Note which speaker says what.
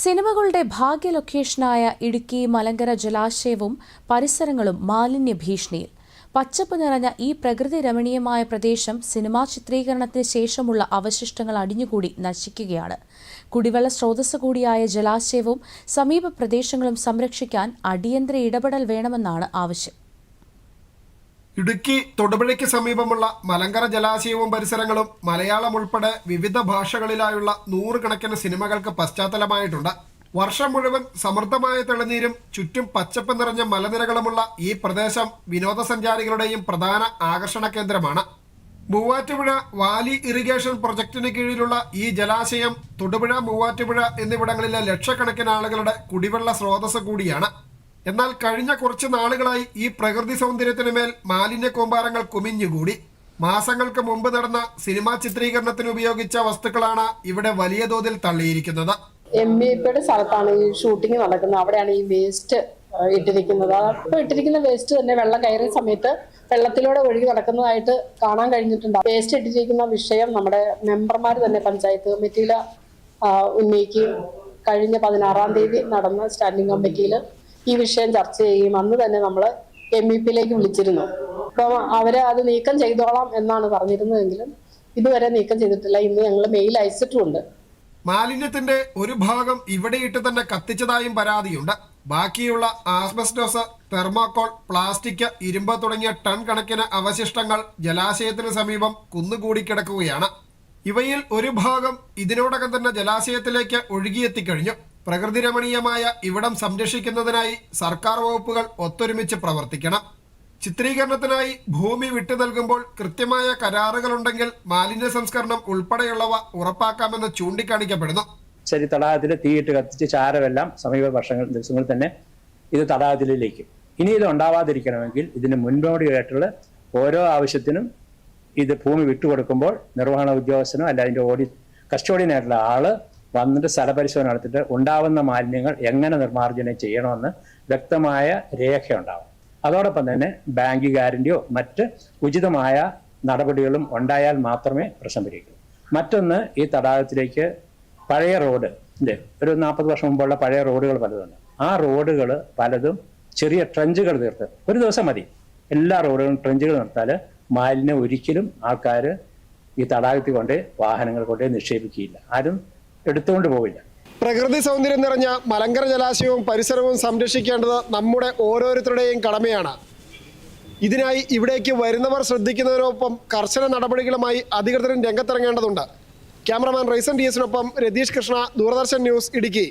Speaker 1: സിനിമകളുടെ ഭാഗ്യ ലൊക്കേഷനായ ഇടുക്കി മലങ്കര ജലാശയവും പരിസരങ്ങളും മാലിന്യ ഭീഷണിയിൽ. പച്ചപ്പ് നിറഞ്ഞ ഈ പ്രകൃതി രമണീയമായ പ്രദേശം സിനിമാ ചിത്രീകരണത്തിന് ശേഷമുള്ള അവശിഷ്ടങ്ങൾ അടിഞ്ഞുകൂടി നശിക്കുകയാണ്. കുടിവെള്ള സ്രോതസ് കൂടിയായ ജലാശയവും സമീപ പ്രദേശങ്ങളും സംരക്ഷിക്കാൻ അടിയന്തര ഇടപെടൽ വേണമെന്നാണ് ആവശ്യം.
Speaker 2: ഇടുക്കി തൊടുപുഴയ്ക്ക് സമീപമുള്ള മലങ്കര ജലാശയവും പരിസരങ്ങളും മലയാളം ഉൾപ്പെടെ വിവിധ ഭാഷകളിലായുള്ള നൂറുകണക്കിന് സിനിമകൾക്ക് പശ്ചാത്തലമായിട്ടുണ്ട്. വർഷം മുഴുവൻ സമൃദ്ധമായ തെളിനീരും ചുറ്റും പച്ചപ്പ് നിറഞ്ഞ മലനിരകളുമുള്ള ഈ പ്രദേശം വിനോദസഞ്ചാരികളുടെയും പ്രധാന ആകർഷണ കേന്ദ്രമാണ്. മൂവാറ്റുപുഴ വാലി ഇറിഗേഷൻ പ്രൊജക്ടിന് കീഴിലുള്ള ഈ ജലാശയം തൊടുപുഴ മൂവാറ്റുപുഴ എന്നിവിടങ്ങളിലെ ലക്ഷക്കണക്കിന് ആളുകളുടെ കുടിവെള്ള സ്രോതസ് കൂടിയാണ്. എന്നാൽ കഴിഞ്ഞ കുറച്ച് നാളുകളായി ഈ പ്രകൃതി സൗന്ദര്യത്തിന് മേൽ മാലിന്യ കൂമ്പാരങ്ങൾ കുമിഞ്ഞുകൂടി. മാസങ്ങൾക്ക് മുമ്പ് നടന്ന സിനിമാ ചിത്രീകരണത്തിന് ഉപയോഗിച്ച വസ്തുക്കളാണ് ഇവിടെ വലിയ തോതിൽ തള്ളിയിരിക്കുന്നത്.
Speaker 3: എം സ്ഥലത്താണ് ഈ ഷൂട്ടിംഗ് നടക്കുന്നത്. അവിടെയാണ് ഈ വേസ്റ്റ് ഇട്ടിരിക്കുന്നത്. അപ്പോൾ ഇട്ടിരിക്കുന്ന വേസ്റ്റ് തന്നെ വെള്ളം കയറിയ സമയത്ത് വെള്ളത്തിലൂടെ ഒഴുകി നടക്കുന്നതായിട്ട് കാണാൻ കഴിഞ്ഞിട്ടുണ്ട്. വേസ്റ്റ് ഇട്ടിരിക്കുന്ന വിഷയം നമ്മുടെ മെമ്പർമാർ തന്നെ പഞ്ചായത്ത് കമ്മിറ്റിയിൽ ഉന്നയിക്കുകയും കഴിഞ്ഞ പതിനാറാം തീയതി നടന്ന സ്റ്റാൻഡിംഗ് കമ്മിറ്റിയിൽ ഈ വിഷയം ചർച്ച ചെയ്യുകയും അന്ന് തന്നെ നമ്മൾ എം ഇ പിയിലേക്ക് വിളിച്ചിരുന്നു. അപ്പം അവരെ അത് നീക്കം ചെയ്തോളാം എന്നാണ് പറഞ്ഞിരുന്നതെങ്കിലും ഇതുവരെ നീക്കം ചെയ്തിട്ടില്ല. ഇന്ന് ഞങ്ങൾ മെയിൽ അയച്ചിട്ടുമുണ്ട്.
Speaker 2: മാലിന്യത്തിന്റെ ഒരു ഭാഗം ഇവിടെയിട്ട് തന്നെ കത്തിച്ചതായും പരാതിയുണ്ട്. ബാക്കിയുള്ള ആസ്ബസ്റ്റോസ് തെർമോക്കോൾ പ്ലാസ്റ്റിക് ഇരുമ്പ് തുടങ്ങിയ ടൺ കണക്കിന് അവശിഷ്ടങ്ങൾ ജലാശയത്തിന് സമീപം കുന്നുകൂടി കിടക്കുകയാണ്. ഇവയിൽ ഒരു ഭാഗം ഇതിനോടകം തന്നെ ജലാശയത്തിലേക്ക് ഒഴുകിയെത്തിക്കഴിഞ്ഞു. പ്രകൃതി രമണീയമായ ഇവിടം സംരക്ഷിക്കുന്നതിനായി സർക്കാർ വകുപ്പുകൾ ഒത്തൊരുമിച്ച് പ്രവർത്തിക്കണം. ചിത്രീകരണത്തിനായി ഭൂമി വിട്ടു നൽകുമ്പോൾ കൃത്യമായ കരാറുകളുണ്ടെങ്കിൽ മാലിന്യ സംസ്കരണം ഉൾപ്പെടെയുള്ളവ ഉറപ്പാക്കാമെന്ന് ചൂണ്ടിക്കാണിക്കപ്പെടുന്നു.
Speaker 4: ശരി തടാകത്തിൽ തീയിട്ട് കത്തിച്ച് ചാരമെല്ലാം സമീപ വർഷങ്ങൾ ദിവസങ്ങളിൽ തന്നെ ഇത് തടാകത്തിലേക്ക് ഇനി ഇത് ഉണ്ടാവാതിരിക്കണമെങ്കിൽ ഇതിന് മുൻപോടിയായിട്ടുള്ള ഓരോ ആവശ്യത്തിനും ഇത് ഭൂമി വിട്ടുകൊടുക്കുമ്പോൾ നിർവഹണ ഉദ്യോഗസ്ഥനോ അല്ല അതിന്റെ ഓഡി കസ്റ്റോഡിയനായിട്ടുള്ള ആൾ വന്നിട്ട് സ്ഥലപരിശോധന നടത്തിയിട്ട് ഉണ്ടാവുന്ന മാലിന്യങ്ങൾ എങ്ങനെ നിർമ്മാർജനം ചെയ്യണമെന്ന് വ്യക്തമായ രേഖയുണ്ടാവും. അതോടൊപ്പം തന്നെ ബാങ്ക് ഗ്യാരണ്ടിയോ മറ്റ് ഉചിതമായ നടപടികളും ഉണ്ടായാൽ മാത്രമേ പ്രശ്നം പരിഹരിക്കൂ. മറ്റൊന്ന് ഈ തടാകത്തിലേക്ക് പഴയ റോഡ് ഒരു നാൽപ്പത് വർഷം മുമ്പുള്ള പഴയ റോഡുകൾ പലതുണ്ട്. ആ റോഡുകൾ പലതും ചെറിയ ട്രഞ്ചുകൾ തീർത്ത് ഒരു ദിവസം മതി. എല്ലാ റോഡുകളും ട്രഞ്ചുകൾ നിർത്താൽ മാലിന്യം ഒരിക്കലും ആൾക്കാർ ഈ തടാകത്തിൽ കൊണ്ട് വാഹനങ്ങൾ കൊണ്ട് നിക്ഷേപിക്കുകയില്ല. ആരും എടുത്തുകൊണ്ട് പോവില്ല.
Speaker 2: പ്രകൃതി സൗന്ദര്യം നിറഞ്ഞ മലങ്കര ജലാശയവും പരിസരവും സംരക്ഷിക്കേണ്ടത് നമ്മുടെ ഓരോരുത്തരുടെയും കടമയാണ്. ഇതിനായി ഇവിടേക്ക് വരുന്നവർ ശ്രദ്ധിക്കുന്നതിനൊപ്പം കർശന നടപടികളുമായി അധികൃതരും രംഗത്തിറങ്ങേണ്ടതുണ്ട്. ക്യാമറമാൻ റൈസൻ ഡി എസിനൊപ്പം രതീഷ് കൃഷ്ണ ദൂരദർശൻ ന്യൂസ് ഇടുക്കി.